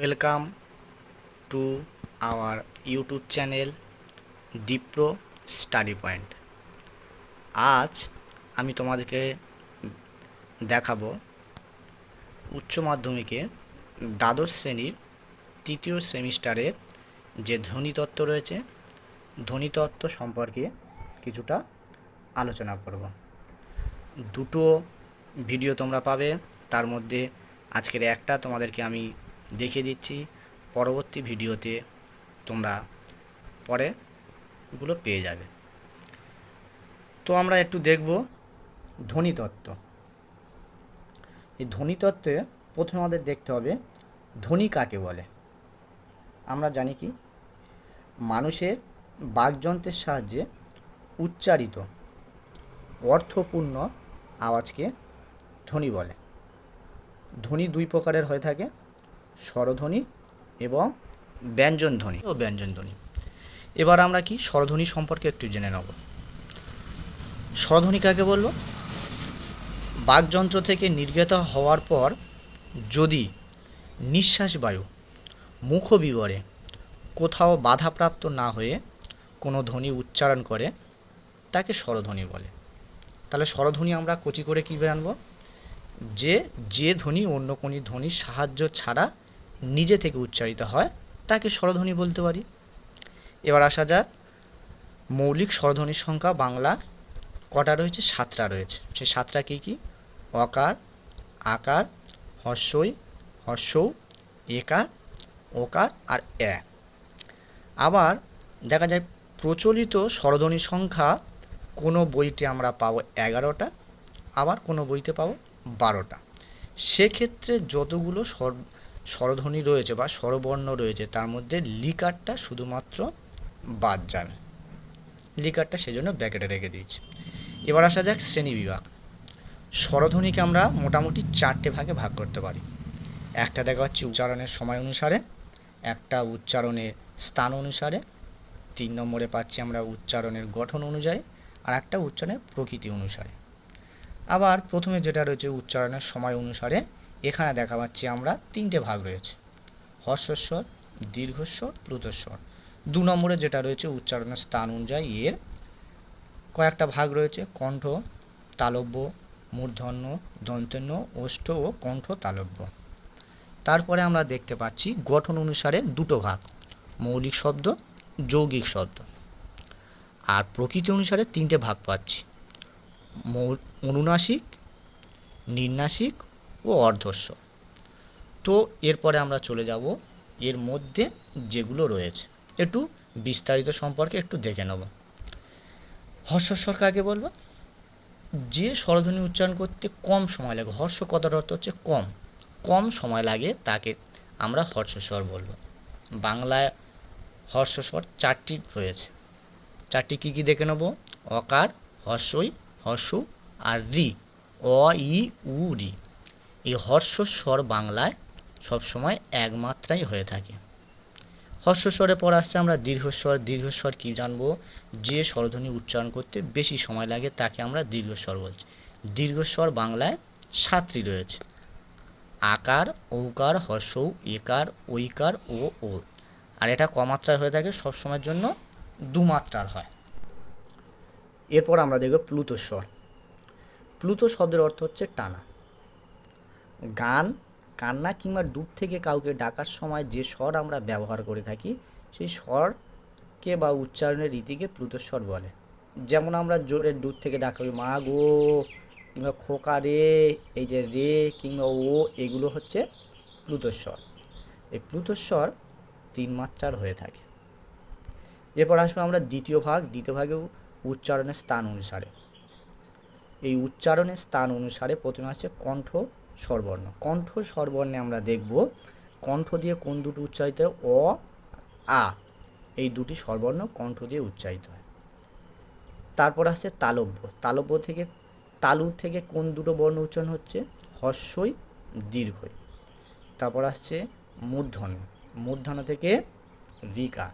Welcome to our YouTube channel Dipro study point আজ আমি তোমাদেরকে দেখাবো উচ্চ মাধ্যমিকে দ্বাদশ শ্রেণির তৃতীয় সেমিস্টারের যে ধ্বনিতত্ত্ব রয়েছে ধ্বনিতত্ত্ব সম্পর্কে কিছুটা আলোচনা করব। দুটো ভিডিও তোমরা পাবে, তার মধ্যে আজকের একটা তোমাদেরকে আমি দেখিয়ে দিচ্ছি। পরবর্তী ভিডিওতে তোমরা পরে গুলো পেয়ে যাবে। তো আমরা একটু দেখব ধ্বনিতত্ত্ব এই ধ্বনিতত্ত্বে প্রথমে আমাদের দেখতে হবে ধ্বনি কাকে বলে। আমরা জানি কি? মানুষের বাকযন্ত্রের সাহায্যে উচ্চারিত অর্থপূর্ণ আওয়াজকে ধ্বনি বলে। ধ্বনি দুই প্রকারের হয়ে থাকে। স্বরধ্বনি এবং ব্যঞ্জন ধ্বনি ও ব্যঞ্জন ধ্বনি এবার আমরা কি স্বরধ্বনি সম্পর্কে একটু জেনে নেব। স্বরধ্বনি কাকে বলব? বাকযন্ত্র থেকে নির্গত হওয়ার পর যদি নিঃশ্বাস বায়ু মুখ বিবরে কোথাও বাধাপ্রাপ্ত না হয়ে কোনো ধ্বনি উচ্চারণ করে, তাকে স্বরধ্বনি বলে। তাহলে স্বরধ্বনি আমরা কচি করে কী আনব যে যে ধ্বনি অন্য কোনো ধ্বনির সাহায্য ছাড়া নিজে থেকে উচ্চারিত হয়, তাকে স্বরধ্বনি বলতে পারি। এবার আসা যাক, মৌলিক স্বরধ্বনির সংখ্যা বাংলা কটা রয়েছে? সাতটা রয়েছে। সেই সাতটা কী কী? অকার, আকার, হর্ষই, হর্ষৌ, একার, ওকার আর এ। আবার দেখা যায় প্রচলিত স্বরধ্বনির সংখ্যা কোনো বইতে আমরা পাবো এগারোটা, আবার কোনো বইতে পাবো বারোটা। সেক্ষেত্রে যতগুলো স্বরধ্বনি রয়েছে বা স্বরবর্ণ রয়েছে, তার মধ্যে লিকারটা শুধুমাত্র বাদ যাবে লিকারটা সেজন্য ব্যাকেটে রেখে দিয়েছি। এবার আসা যাক শ্রেণি বিভাগ। স্বরধ্বনিকে আমরা মোটামুটি চারটে ভাগে ভাগ করতে পারি। একটা দেখা হচ্ছে উচ্চারণের সময় অনুসারে, একটা উচ্চারণের স্থান অনুসারে, তিন নম্বরে পাচ্ছি আমরা উচ্চারণের গঠন অনুযায়ী, আর একটা উচ্চারণের প্রকৃতি অনুসারে। আবার প্রথমে যেটা রয়েছে উচ্চারণের সময় অনুসারে এখানে দেখা পাচ্ছি আমরা তিনটে ভাগ রয়েছে। হর্ষস্বর, দীর্ঘস্বর প্লুতস্বর দু নম্বরে যেটা রয়েছে উচ্চারণের স্থান অনুযায়ী এর কয়েকটা ভাগ রয়েছে, কণ্ঠ, তালব্য, মূর্ধন্য, দন্তন্য, ওষ্ঠ ও কণ্ঠ তালব্য। তারপরে আমরা দেখতে পাচ্ছি গঠন অনুসারে দুটো ভাগ, মৌলিক শব্দ, যৌগিক শব্দ। আর প্রকৃতি অনুসারে তিনটে ভাগ পাচ্ছি, মৌ- অনুনাসিক, নির্নাসিক ও অর্ধস্ব। তো এরপরে আমরা চলে যাব এর মধ্যে যেগুলো রয়েছে। একটু বিস্তারিত সম্পর্কে একটু দেখে নেব। হর্ষস্বর কাকে বলব? যে স্বরধ্বনি উচ্চারণ করতে কম সময় লাগে। হর্ষ কথার অর্থ হচ্ছে কম। কম সময় লাগে তাকে আমরা হর্ষস্বর বলব। বাংলায় হর্ষস্বর চারটি রয়েছে। চারটি কী কী দেখে নেব? অকার, হর্ষই, হর্ষ আর রি। অ, ই, উ, রি। এই হর্ষস্বর বাংলায় সবসময় এক মাত্রায় হয়ে থাকে। হর্ষস্বরের পর আসছে আমরা দীর্ঘস্বর দীর্ঘস্বর কী জানব? যে স্বরধ্বনি উচ্চারণ করতে বেশি সময় লাগে তাকে আমরা দীর্ঘস্বর বলছি। দীর্ঘস্বর বাংলায় সাতটি রয়েছে। আকার, ঔকার, হর্ষৌ, একার, ঐকার ও ও আর এটা কমাত্রায় হয়ে থাকে, সবসময়ের জন্য দুমাত্রার হয়। এরপর আমরা দেখব প্লুতস্বর প্লুত শব্দের অর্থ হচ্ছে টানা। গান, কান্না কিংবা দূর থেকে কাউকে ডাকার সময় যে স্বর আমরা ব্যবহার করে থাকি, সেই স্বরকে বা উচ্চারণের রীতিকে প্লুতস্বর বলে। যেমন আমরা জোরে দূর থেকে ডাকা মা গো, কিংবা খোকা রে, এই যে রে কিংবা ও, এগুলো হচ্ছে প্লুতস্বর এই প্লুতস্বর তিন মাত্রার হয়ে থাকে। এরপর আসব আমরা দ্বিতীয় ভাগ। দ্বিতীয় ভাগেও উচ্চারণের স্থান অনুসারে। এই উচ্চারণের স্থান অনুসারে প্রথমে আসছে কণ্ঠ স্বরবর্ণ। কণ্ঠ স্বরবর্ণে আমরা দেখব, কণ্ঠ দিয়ে কোন দুটো উচ্চারিত হয়? অ, আ। এই দুটি স্বরবর্ণ কণ্ঠ দিয়ে উচ্চারিত হয়। তারপর আসছে তালব্য। তালব্য থেকে, তালু থেকে কোন দুটো বর্ণ উচ্চারণ হচ্ছে? হর্ষই দীর্ঘই। তারপর আসছে মূর্ধন্য। মূর্ধন্য থেকে রিকা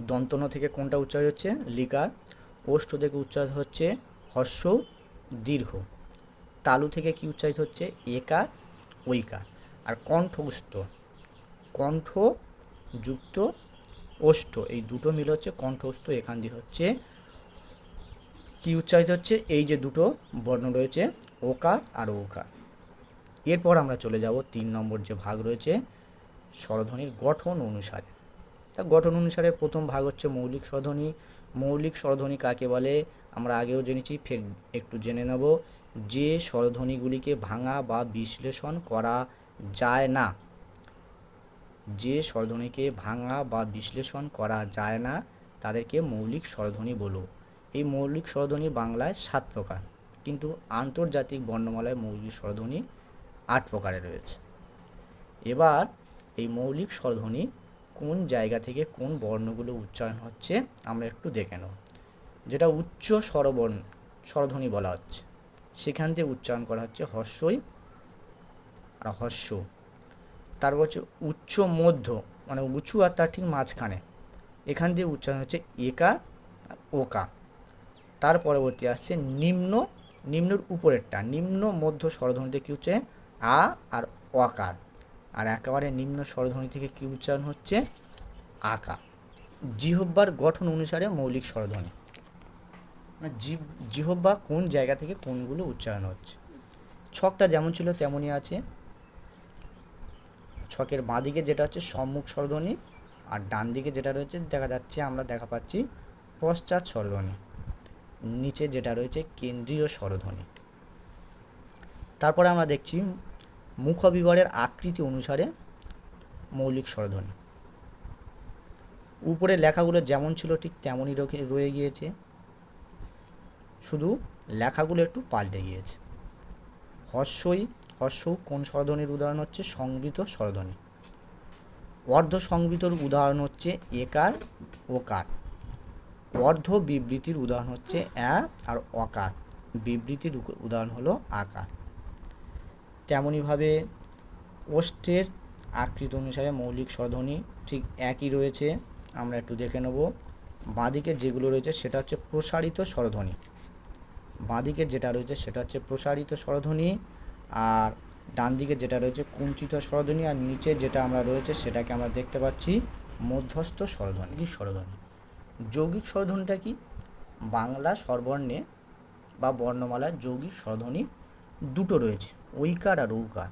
দন্তন থেকে কোনটা উচ্চারিত হচ্ছে? লিকার ওষ্ঠ থেকে উচ্চারিত হচ্ছে হর্ষ দীর্ঘ। তালু থেকে কি উচ্চারিত হচ্ছে? একার ঐকার আর কণ্ঠস্থ কণ্ঠ যুক্ত ওষ্ঠ, এই দুটো মিলে হচ্ছে কণ্ঠস্থ। এখান দিয়ে হচ্ছে কি উচ্চারিত হচ্ছে? এই যে দুটো বর্ণ রয়েছে ওকার আর ওকার এরপর আমরা চলে যাব তিন নম্বর যে ভাগ রয়েছে, স্বরধ্বনির গঠন অনুসারে। তা গঠন অনুসারে প্রথম ভাগ হচ্ছে মৌলিক স্বরধ্বনি। মৌলিক স্বরধ্বনি কাকে বলে? আমরা আগেও জেনেছি, ফের একটু জেনে নেব। যে স্বরধ্বনিগুলিকে ভাঙা বা বিশ্লেষণ করা যায় না। যে স্বরধ্বনিকে ভাঙা বা বিশ্লেষণ করা যায় না, তাদেরকে মৌলিক স্বরধ্বনি বলো। এই মৌলিক স্বরধ্বনি বাংলায় সাত প্রকার, কিন্তু আন্তর্জাতিক বর্ণমালায় মৌলিক স্বরধ্বনি আট প্রকারে রয়েছে। এবার এই মৌলিক স্বরধ্বনি কোন জায়গা থেকে কোন বর্ণগুলো উচ্চারণ হচ্ছে, আমরা একটু দেখে নেব। যেটা উচ্চ স্বরবর্ণ, স্বরধ্বনি বলা হচ্ছে। সেখান থেকে উচ্চারণ করা হচ্ছে হর্ষই আর হর্ষ। তারপর হচ্ছে উচ্চ মধ্য মানে উঁচু আর তার ঠিক মাঝখানে। এখান দিয়ে উচ্চারণ হচ্ছে একা আর ওকা। তার পরবর্তী আসছে নিম্ন, নিম্নর উপরেরটা, নিম্ন মধ্য স্বরধ্বনিতে কী হচ্ছে? আ আর অকার। আর একেবারে নিম্ন স্বরধ্বনি থেকে কী উচ্চারণ হচ্ছে? আকা। জিহব্বার গঠন অনুসারে মৌলিক স্বরধ্বনি। মানে জিভ জিহব্বা কোন জায়গা থেকে কোনগুলো উচ্চারণ হচ্ছে? ছকটা যেমন ছিল তেমনই আছে। ছকের বাঁ দিকে যেটা হচ্ছে সম্মুখ স্বরধ্বনি আর ডান দিকে যেটা রয়েছে দেখা যাচ্ছে আমরা দেখা পাচ্ছি পশ্চাৎ স্বরধ্বনি। নিচে যেটা রয়েছে কেন্দ্রীয় স্বরধ্বনি। তারপরে আমরা দেখছি মুখবিবরের আকৃতি অনুসারে মৌলিক স্বরধ্বনি। উপরে লেখাগুলো যেমন ছিল ঠিক তেমনই রয়ে গিয়েছে। শুধু লেখাগুলো একটু পাল্টে গিয়েছে। হর্ষই, হর্ষ কোন স্বরধ্বনির উদাহরণ হচ্ছে? সংবৃত স্বরধ্বনি। অর্ধ সংবৃতর উদাহরণ হচ্ছে একার ওকার অর্ধ বিবৃতির উদাহরণ হচ্ছে অ্যা আর অকার বিবৃতির উদাহরণ হলো আকার। তেমনইভাবে ওষ্ঠের আকৃতি অনুসারে মৌলিক স্বরধ্বনি ঠিক একই রয়েছে। আমরা একটু দেখে নেব। বাঁদিকে যেগুলো রয়েছে সেটা হচ্ছে প্রসারিত স্বরধ্বনি। বাঁদিকে যেটা রয়েছে সেটা হচ্ছে প্রসারিত স্বরধ্বনি আর ডান দিকে যেটা রয়েছে কুঞ্চিত স্বরধ্বনি আর নিচে যেটা আমরা রয়েছে সেটাকে আমরা দেখতে পাচ্ছি মধ্যস্থ স্বরধ্বনি কি স্বরধ্বনি। যৌগিক স্বরধ্বনিটা কি? বাংলা স্বরবর্ণে বা বর্ণমালায় যৌগিক স্বরধ্বনি দুটো রয়েছে, ঐকার আর ঔকার।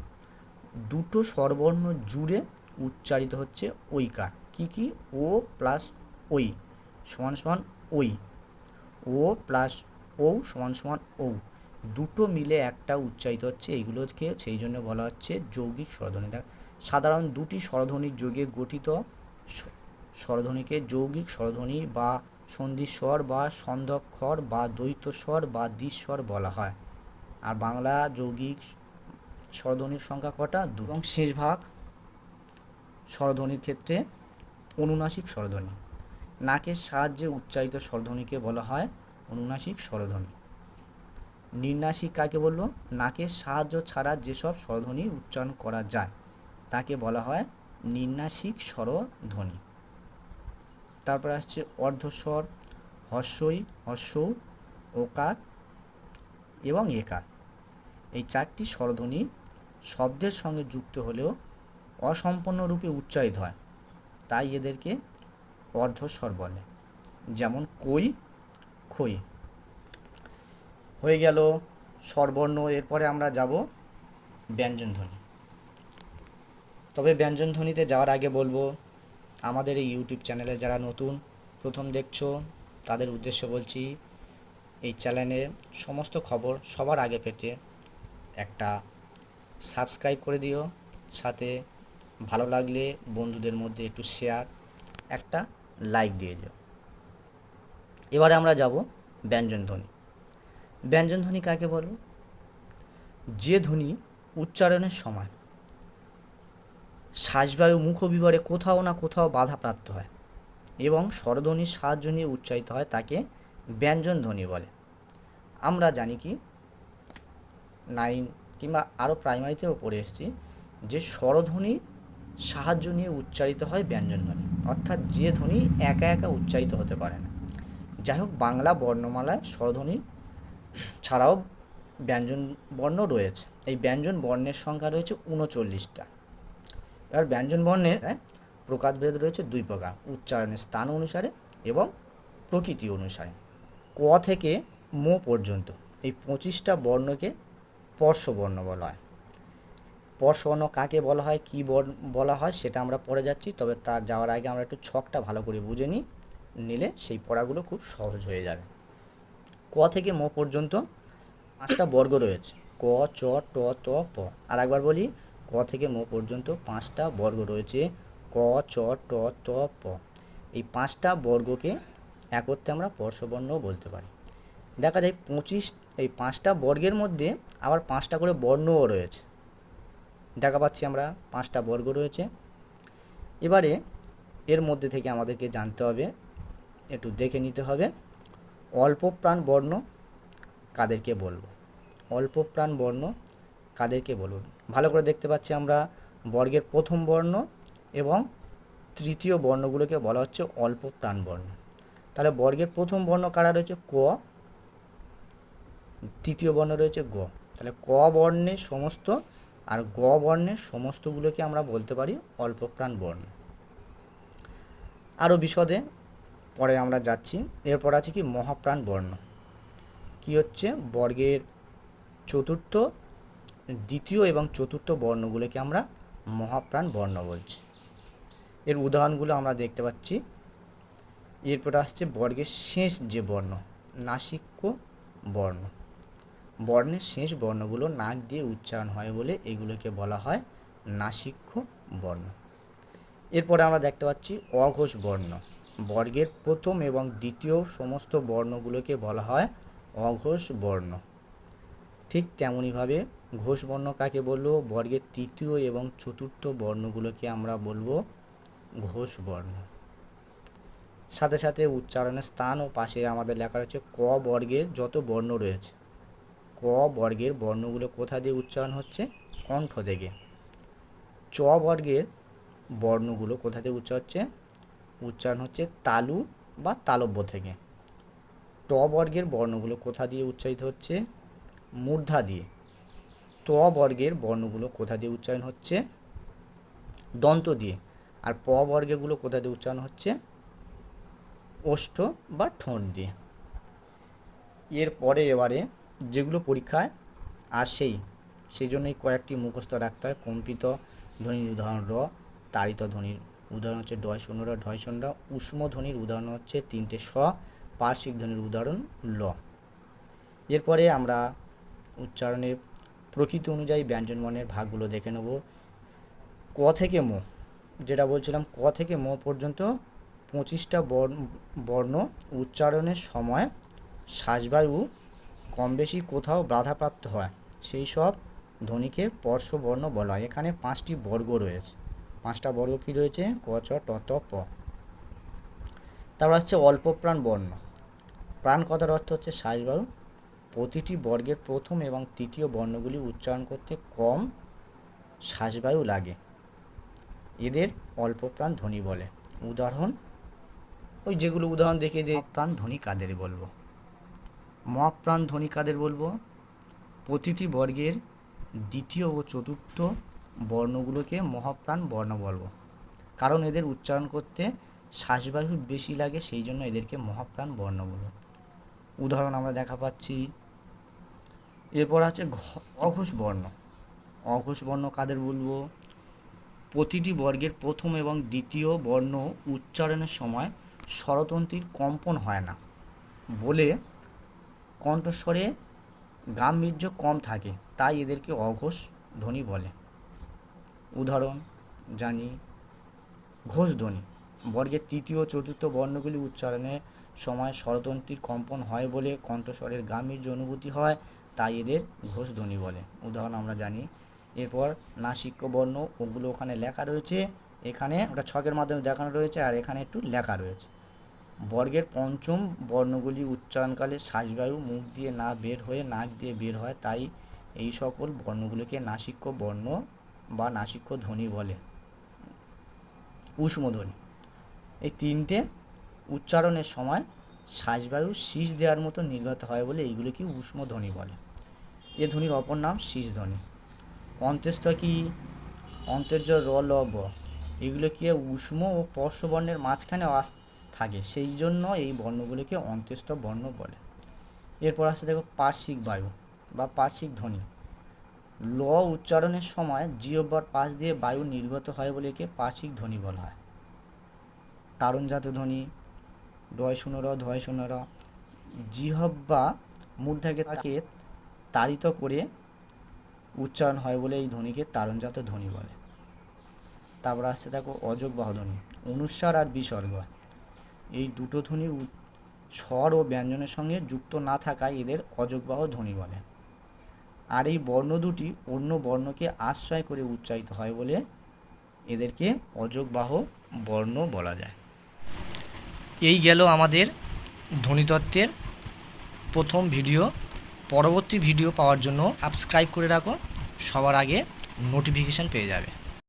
দুটো স্বরবর্ণ জুড়ে উচ্চারিত হচ্ছে ঐকার। কি কি? ও প্লাস ওই সমান সমান ওই ও প্লাস ও সমান সমান ও দুটো মিলে একটা উচ্চারিত হচ্ছে, এইগুলোকে সেই জন্য বলা হচ্ছে যৌগিক স্বরধ্বনি। দেখ, সাধারণ দুটি স্বরধ্বনির যোগে গঠিত স্বরধ্বনিকে যৌগিক স্বরধ্বনি বা সন্ধিস্বর বা সন্ধক্ষর বা দ্বৈতস্বর বা দ্বিস্বর বলা হয়। আর বাংলা যৌগিক স্বরধ্বনির সংখ্যা কটা? দু এবং শেষ ভাগ স্বরধ্বনির ক্ষেত্রে অনুনাসিক স্বরধ্বনি। নাকের সাহায্যে উচ্চারিত স্বরধ্বনিকে বলা হয় অনুনাসিক স্বরধ্বনি। নির্নাসিক কাকে বলল নাকের সাহায্য ছাড়া যেসব স্বরধ্বনি উচ্চারণ করা যায়, তাকে বলা হয় নির্নাসিক স্বরধ্বনি। তারপর আসছে অর্ধস্বর হর্ষই হর্ষ ওকার এবং একার। এই চারটি স্বরধ্বনি শব্দের সঙ্গে যুক্ত হলেও অসম্পূর্ণ রূপে উচ্চারিত হয়, তাই এদেরকে অর্ধস্বর বলে। যেমন কই খই হয়ে গেল স্বরবর্ণ, এরপরে আমরা যাব ব্যঞ্জনধ্বনি। তবে ব্যঞ্জনধ্বনিতে যাওয়ার আগে বলব, আমাদের এই ইউটিউব চ্যানেলে যারা নতুন, প্রথম দেখছ, তাদের উদ্দেশ্য বলছি, এই চ্যানেলে সমস্ত খবর সবার আগে পেতে একটা সাবস্ক্রাইব করে দিও। সাথে ভালো লাগলে বন্ধুদের মধ্যে একটু শেয়ার একটা লাইক দিয়ে দিও। এবারে আমরা যাব ব্যঞ্জনধ্বনি ব্যঞ্জনধ্বনি কাকে বলো? যে ধ্বনি উচ্চারণের সময় শ্বাসবায়ু মুখ মুখবিবরে কোথাও না কোথাও বাধাপ্রাপ্ত হয় এবং স্বরধ্বনির সাহায্য নিয়ে উচ্চারিত হয় তাকে ব্যঞ্জন ধ্বনি বলে। আমরা জানি কি, নাইন কিংবা আরও প্রাইমারিতেও পড়ে এসেছি যে স্বরধ্বনি সাহায্য নিয়ে উচ্চারিত হয় ব্যঞ্জন ধ্বনি। অর্থাৎ যে ধ্বনি একা একা উচ্চারিত হতে পারে না। যাই হোক বাংলা বর্ণমালায় স্বরধ্বনি ছাড়াও ব্যঞ্জন বর্ণ রয়েছে। এই ব্যঞ্জন বর্ণের সংখ্যা রয়েছে উনচল্লিশটা। এবার ব্যঞ্জন বর্ণের হ্যাঁ, প্রকারভেদ রয়েছে দুই প্রকার উচ্চারণের স্থান অনুসারে এবং প্রকৃতি অনুসারে। ক থেকে মো পর্যন্ত এই পঁচিশটা বর্ণকে স্পর্শবর্ণ বলা হয়। স্পর্শবর্ণ কাকে বলা হয় কী বর্ণ বলা হয় সেটা আমরা পড়ে যাচ্ছি তবে তার যাওয়ার আগে আমরা একটু ছকটা ভালো করে বুঝে নিই। নিলে সেই পড়াগুলো খুব সহজ হয়ে যাবে। ক থেকে ম পর্যন্ত পাঁচটা বর্গ রয়েছে। ক, চ, ট, ত, প। আর একবার বলি, ক থেকে ম পর্যন্ত পাঁচটা বর্গ রয়েছে। ক, চ, ট, ত, প। এই পাঁচটা বর্গকে একত্রে আমরা স্পর্শবর্ণও বলতে পারি। দেখা যায় পঁচিশ, এই পাঁচটা বর্গের মধ্যে আবার পাঁচটা করে বর্ণও রয়েছে। দেখা পাচ্ছি আমরা পাঁচটা বর্গ রয়েছে। এবারে এর মধ্যে থেকে আমাদেরকে জানতে হবে একটু দেখে নিতে হবে। অল্প প্রাণ বর্ণ কাদেরকে বলব। অল্প প্রাণ বর্ণ কাদেরকে বলব। ভালো করে দেখতে পাচ্ছি আমরা বর্গের প্রথম বর্ণ এবং তৃতীয় বর্ণগুলোকে বলা হচ্ছে অল্প প্রাণ বর্ণ। তাহলে বর্গের প্রথম বর্ণ কারা রয়েছে? ক। তৃতীয় বর্ণ রয়েছে গ। তাহলে ক বর্ণের সমস্ত আর গ বর্ণের সমস্তগুলোকে আমরা বলতে পারি অল্প প্রাণ বর্ণ। আরও বিশদে পরে আমরা যাচ্ছি। এরপর আছে কি মহাপ্রাণ বর্ণ। কি হচ্ছে? বর্গের চতুর্থ, দ্বিতীয় এবং চতুর্থ বর্ণগুলোকে আমরা মহাপ্রাণ বর্ণ বলছি। এর উদাহরণগুলো আমরা দেখতে পাচ্ছি। এরপর আসছে বর্গের শেষ যে বর্ণ, নাসিক্য বর্ণ। বর্ণের শেষ বর্ণগুলো নাক দিয়ে উচ্চারণ হয় বলে এগুলোকে বলা হয় নাসিক্য বর্ণ। এরপরে আমরা দেখতে পাচ্ছি অঘোষ বর্ণ। বর্গের প্রথম এবং দ্বিতীয় সমস্ত বর্ণগুলোকে বলা হয় অঘোষ বর্ণ। ঠিক তেমনইভাবে ঘোষ বর্ণ কাকে বলব বর্গের তৃতীয় এবং চতুর্থ বর্ণগুলোকে আমরা বলব ঘোষ বর্ণ। সাথে সাথে উচ্চারণের স্থান ও পাশে আমাদের লেখা রয়েছে ক বর্গের যত বর্ণ রয়েছে। ক বর্গের বর্ণগুলো কোথা দিয়ে উচ্চারণ হচ্ছে? কণ্ঠ থেকে। চ বর্গের বর্ণগুলো কোথা দিয়ে উচ্চারণ হচ্ছে? উচ্চারণ হচ্ছে তালু বা তালব্য থেকে। ট বর্গের বর্ণগুলো কোথা দিয়ে উচ্চারিত হচ্ছে? মূর্ধা দিয়ে। ত বর্গের বর্ণগুলো কোথা দিয়ে উচ্চারণ হচ্ছে? দন্ত দিয়ে। আর প বর্গেগুলো কোথা দিয়ে উচ্চারণ হচ্ছে? ওষ্ঠ বা ঠোঁট দিয়ে। এরপরে এবারে যেগুলো পরীক্ষায় আসেই সেই জন্যই কয়েকটি মুখস্থ রাখতে হয়। কম্পিত ধ্বনির উদাহরণ র তাড়িত ধ্বনির উদাহরণ হচ্ছে ডয় শূন্য র ঢয় শূন্য র। উষ্ম ধ্বনির উদাহরণ হচ্ছে তিনটে স পার্শ্বিক ধ্বনির উদাহরণ ল। এরপরে আমরা উচ্চারণের প্রকৃতি অনুযায়ী ব্যঞ্জনবর্ণের ভাগগুলো দেখে নেব। ক থেকে মো, যেটা বলছিলাম, ক থেকে ম পর্যন্ত পঁচিশটা বর্ণ উচ্চারণের সময় শ্বাসবায়ু কম বেশি কোথাও বাধাপ্রাপ্ত হয়। সেই সব ধ্বনিকে স্পর্শবর্ণ বলা হয়। এখানে পাঁচটি বর্গ রয়েছে। পাঁচটা বর্গ কী রয়েছে? ক, চ, ট, ত, প। তারপর হচ্ছে অল্প প্রাণ বর্ণ। প্রাণ কথার অর্থ হচ্ছে শ্বাসবায়ু প্রতিটি বর্গের প্রথম এবং তৃতীয় বর্ণগুলি উচ্চারণ করতে কম শ্বাসবায়ু লাগে। এদের অল্প প্রাণ ধ্বনি বলে। উদাহরণ, ওই যেগুলো উদাহরণ দেখিয়ে দিয়ে প্রাণ ধ্বনি কাদের বলব? মহাপ্রাণ ধ্বনি কাদের বলব? প্রতিটি বর্গের দ্বিতীয় ও চতুর্থ বর্ণগুলোকে মহাপ্রাণ বর্ণ বলব। কারণ এদের উচ্চারণ করতে শ্বাসবায়ু বেশি লাগে, সেই জন্য এদেরকে মহাপ্রাণ বর্ণ বলব। উদাহরণ আমরা দেখা পাচ্ছি। এরপর আছে অঘোষ বর্ণ। অঘোষ বর্ণ কাদের বলব? প্রতিটি বর্গের প্রথম এবং দ্বিতীয় বর্ণ উচ্চারণের সময় স্বরতন্ত্রীর কম্পন হয় না। বলে কণ্ঠস্বরে গাম্ভীর্য কম থাকে, তাই এদেরকে অঘোষ ধ্বনি বলে। উদাহরণ, জানি ঘোষ ধ্বনি বর্গের তৃতীয় চতুর্থ বর্ণগুলি উচ্চারণের সময় স্বরতন্ত্রীর কম্পন হয় বলে কণ্ঠস্বরের গাম্ভীর্য অনুভূতি হয়, তাই এদের ঘোষ ধ্বনি বলে। উদাহরণ আমরা জানি। এরপর নাসিক্য বর্ণ, ওগুলো ওখানে লেখা রয়েছে। এখানে ওটা ছকের মাধ্যমে দেখানো রয়েছে আর এখানে একটু লেখা রয়েছে। বর্গের পঞ্চম বর্ণগুলি উচ্চারণকালে শ্বাসবায়ু, মুখ দিয়ে না বের হয়ে নাক দিয়ে বের হয়, তাই এই সকল বর্ণগুলিকে নাসিক্য বর্ণ বা নাসিক্য ধ্বনি বলে। উষ্ম ধ্বনি এই তিনটে উচ্চারণের সময় শ্বাসবায়ু শীষ দেওয়ার মতো নির্গত হয় বলে এইগুলিকে উষ্ম ধ্বনি বলে। এ ধ্বনির অপর নাম শীষ ধ্বনি কি? অন্তর্য র ল ব। এগুলো কি উষ্ম ও বর্ণের মাঝখানে থাকে, সেই জন্য এই বর্ণগুলিকে অন্ত্যস্ত বর্ণ বলে। এরপর আসছে দেখো পার্শ্বিক বায়ু বা পার্শ্বিক ধ্বনি। ল উচ্চারণের সময় জিহ্বার পাশ দিয়ে বায়ু নির্গত হয় বলে একে পার্শ্বিক ধ্বনি বলা হয়। তারণজাত ধ্বনি ডয় শূন্য র, ধয় শূন্য র জিহব্বা মূর্ধাকে তাকে তাড়িত করে উচ্চারণ হয় বলে এই ধ্বনিকে তারণজাত ধ্বনি বলে। তারপর আসছে দেখো অযোগবাহ ধ্বনি অনুস্বার আর বিসর্গ। এই দুটো ধ্বনি স্বর ও ব্যঞ্জনের সঙ্গে যুক্ত না থাকায় এদের অযোগবাহ ধ্বনি বলে। আর এই বর্ণ দুটি অন্য বর্ণকে আশ্রয় করে উচ্চারিত হয় বলে এদেরকে অযোগবাহ বর্ণ বলা যায়। এই গেল আমাদের ধ্বনিতত্ত্বের প্রথম ভিডিও। পরবর্তী ভিডিও পাওয়ার জন্য সাবস্ক্রাইব করে রাখো। সবার আগে নোটিফিকেশান পেয়ে যাবে।